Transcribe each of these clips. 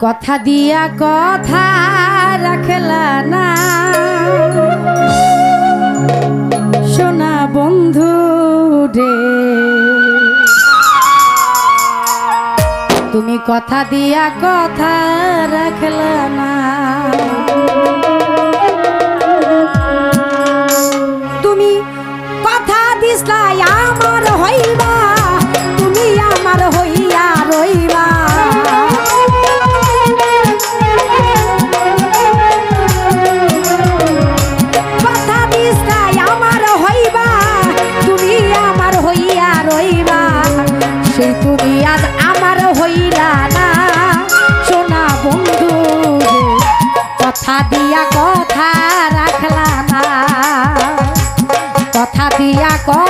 কথা দিয়া কথা রাখলা না। সোনা বন্ধু রে তুমি কথা দিয়া কথা রাখলা না। দিয়া কথা রাখলা না। কথা দিয়া কথা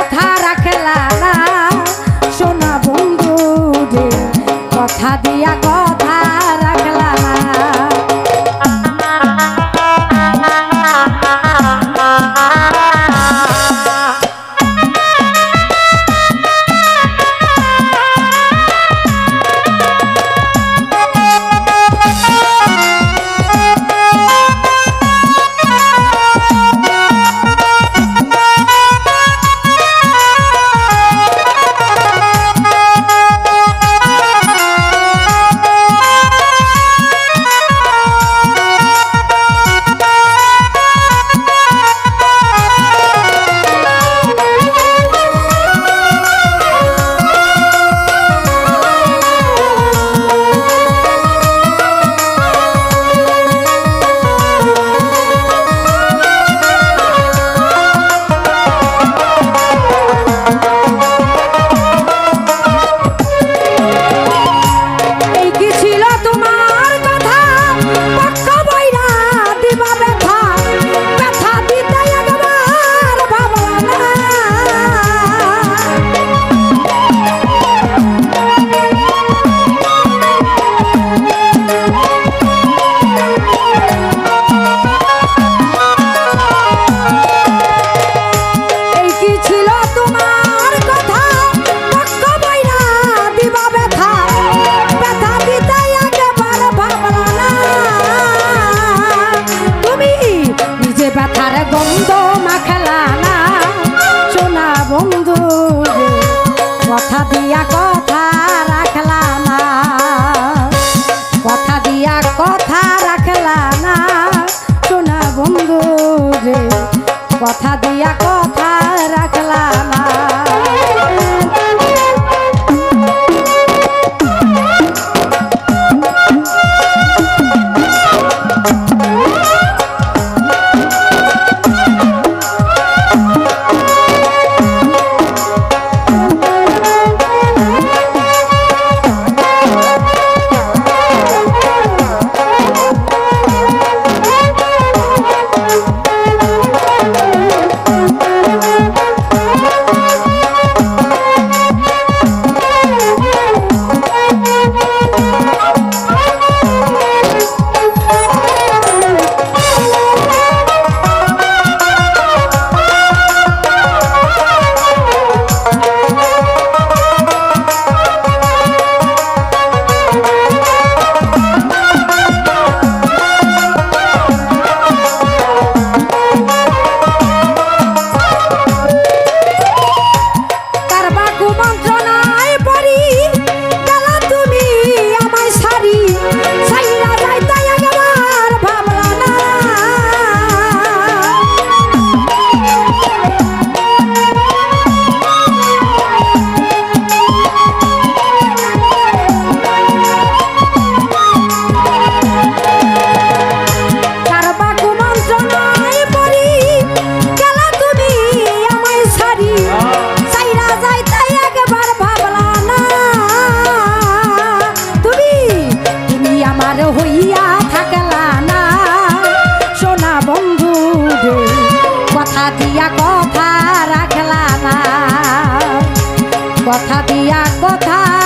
কথা দিয়া কথা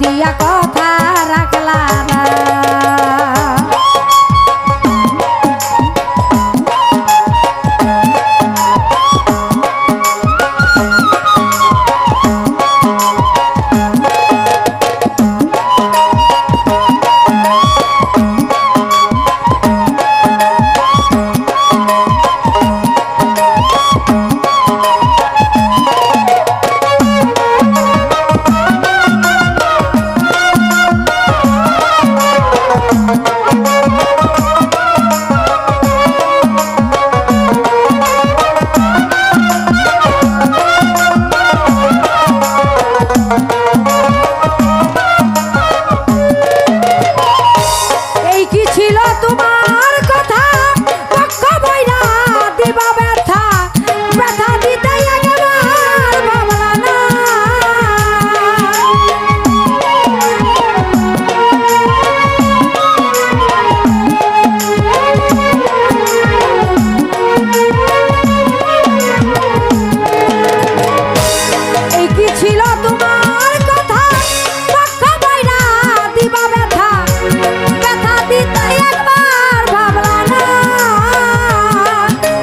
দিয়া কথা রাখলা।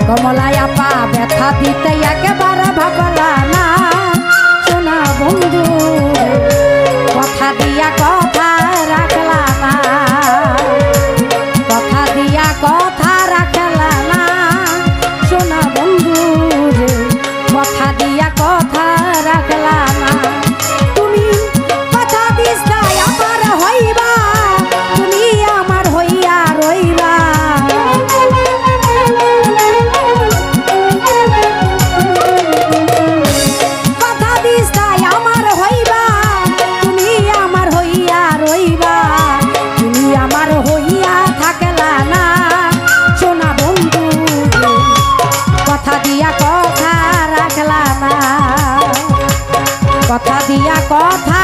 কমলায় আপা ব্যথা দিতে একেবারে ভাবা কথা